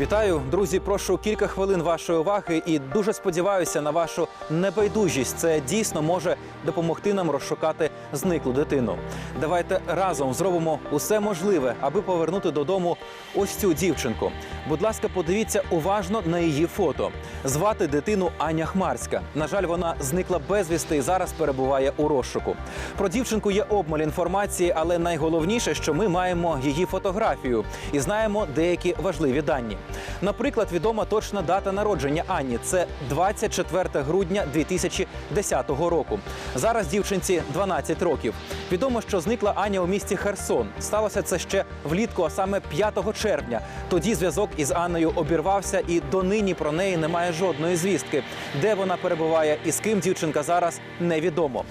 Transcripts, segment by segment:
Вітаю, друзі. Прошу кілька хвилин вашої уваги і дуже сподіваюся на вашу небайдужість. Це дійсно може допомогти нам розшукати зниклу дитину. Давайте разом зробимо усе можливе, аби повернути додому ось цю дівчинку. Будь ласка, подивіться уважно на її фото. Звати дитину Аня Хмарська. На жаль, вона зникла безвісти і зараз перебуває у розшуку. Про дівчинку є обмаль інформації, але найголовніше, що ми маємо її фотографію і знаємо деякі важливі дані. Наприклад, відома точна дата народження Ані це 24 грудня 2010 року. Зараз дівчинці 12 років. Відомо, що зникла Аня у місті Херсон. Сталося це ще влітку, а саме 5 червня. Тоді зв'язок із Анною обірвався, і донині про неї немає жодної звістки. Де вона перебуває і з ким дівчинка зараз невідомо.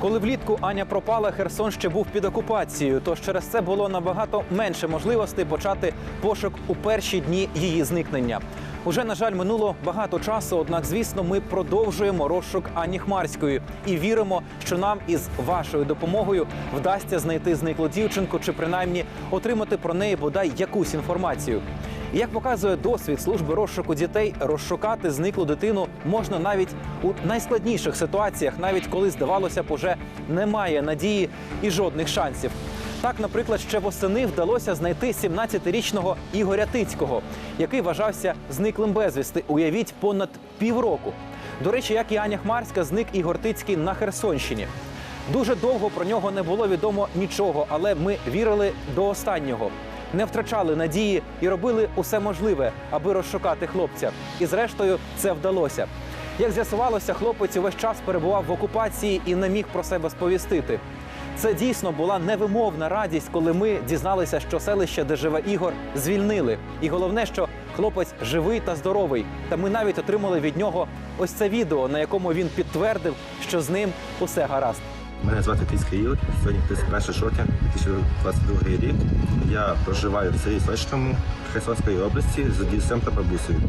Коли влітку Аня пропала, Херсон ще був під окупацією, тож через це було набагато менше можливостей почати пошук у перші дні її зникнення. Уже на жаль, минуло багато часу. Однак, звісно, ми продовжуємо розшук Ані Хмарської і віримо, що нам із вашою допомогою вдасться знайти зниклу дівчинку чи принаймні отримати про неї бодай якусь інформацію. Як показує досвід служби розшуку дітей, розшукати зниклу дитину можна навіть у найскладніших ситуаціях, навіть коли здавалося б, уже немає надії і жодних шансів. Так, наприклад, ще восени вдалося знайти 17-річного Ігоря Тицького, який вважався зниклим безвісти. Уявіть понад півроку. До речі, як і Аня Хмарська, зник Ігор Тицький на Херсонщині. Дуже довго про нього не було відомо нічого, але ми вірили до останнього, не втрачали надії і робили усе можливе, аби розшукати хлопця. І зрештою це вдалося. Як з'ясувалося, хлопець увесь час перебував в окупації і не міг про себе сповістити. Це дійсно була невимовна радість, коли ми дізналися, що селище, де живе Ігор, звільнили. І головне, що хлопець живий та здоровий. Та ми навіть отримали від нього ось це відео, на якому він підтвердив, що з ним усе гаразд. Мене звати Тицький Ігор, сьогодні 31 жовтня 2022 рік. Я проживаю в селі Сочному Херсонської області з дідусем та бабусею.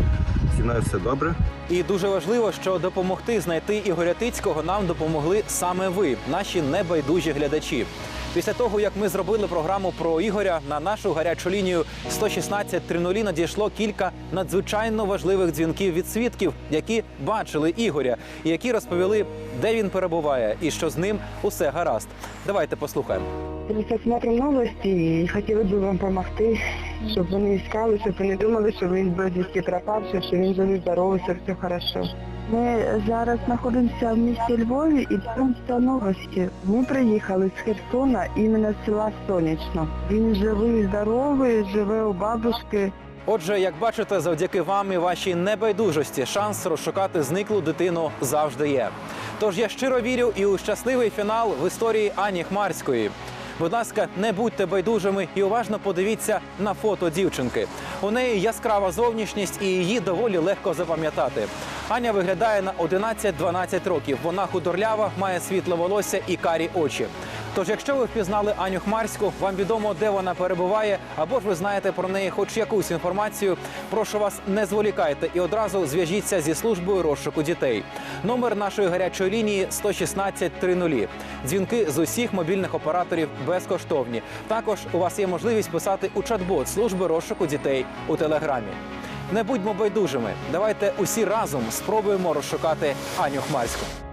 Зі мною все добре. І дуже важливо, що допомогти знайти Ігоря Тицького нам допомогли саме ви, наші небайдужі глядачі. Після того, як ми зробили програму про Ігоря, на нашу гарячу лінію 116 30 надійшло кілька надзвичайно важливих дзвінків від свідків, які бачили Ігоря, і які розповіли, де він перебуває і що з ним усе гаразд. Давайте послухаємо. Смотрим новості і хотіли б вам допомогти, щоб вони іскали, щоб вони думали, що він безвісті пропавши, що він живий, здоровий, все хорошо. Ми зараз знаходимося в місті Львові і дивимося новості. Ми приїхали з Херсона, іменно з села Сонячно. Він живий, здоровий, живе у бабушки. Отже, як бачите, завдяки вам і вашій небайдужості шанс розшукати зниклу дитину завжди є. Тож я щиро вірю і у щасливий фінал в історії Ані Хмарської. Будь ласка, не будьте байдужими і уважно подивіться на фото дівчинки. У неї яскрава зовнішність і її доволі легко запам'ятати. Аня виглядає на 11-12 років. Вона худорлява, має світле волосся і карі очі. Тож, якщо ви впізнали Аню Хмарську, вам відомо, де вона перебуває, або ж ви знаєте про неї хоч якусь інформацію, прошу вас, не зволікайте і одразу зв'яжіться зі службою розшуку дітей. Номер нашої гарячої лінії 116 30. Дзвінки з усіх мобільних операторів безкоштовні. Також у вас є можливість писати у чат-бот служби розшуку дітей у телеграмі. Не будьмо байдужими. Давайте усі разом спробуємо розшукати Аню Хмарську.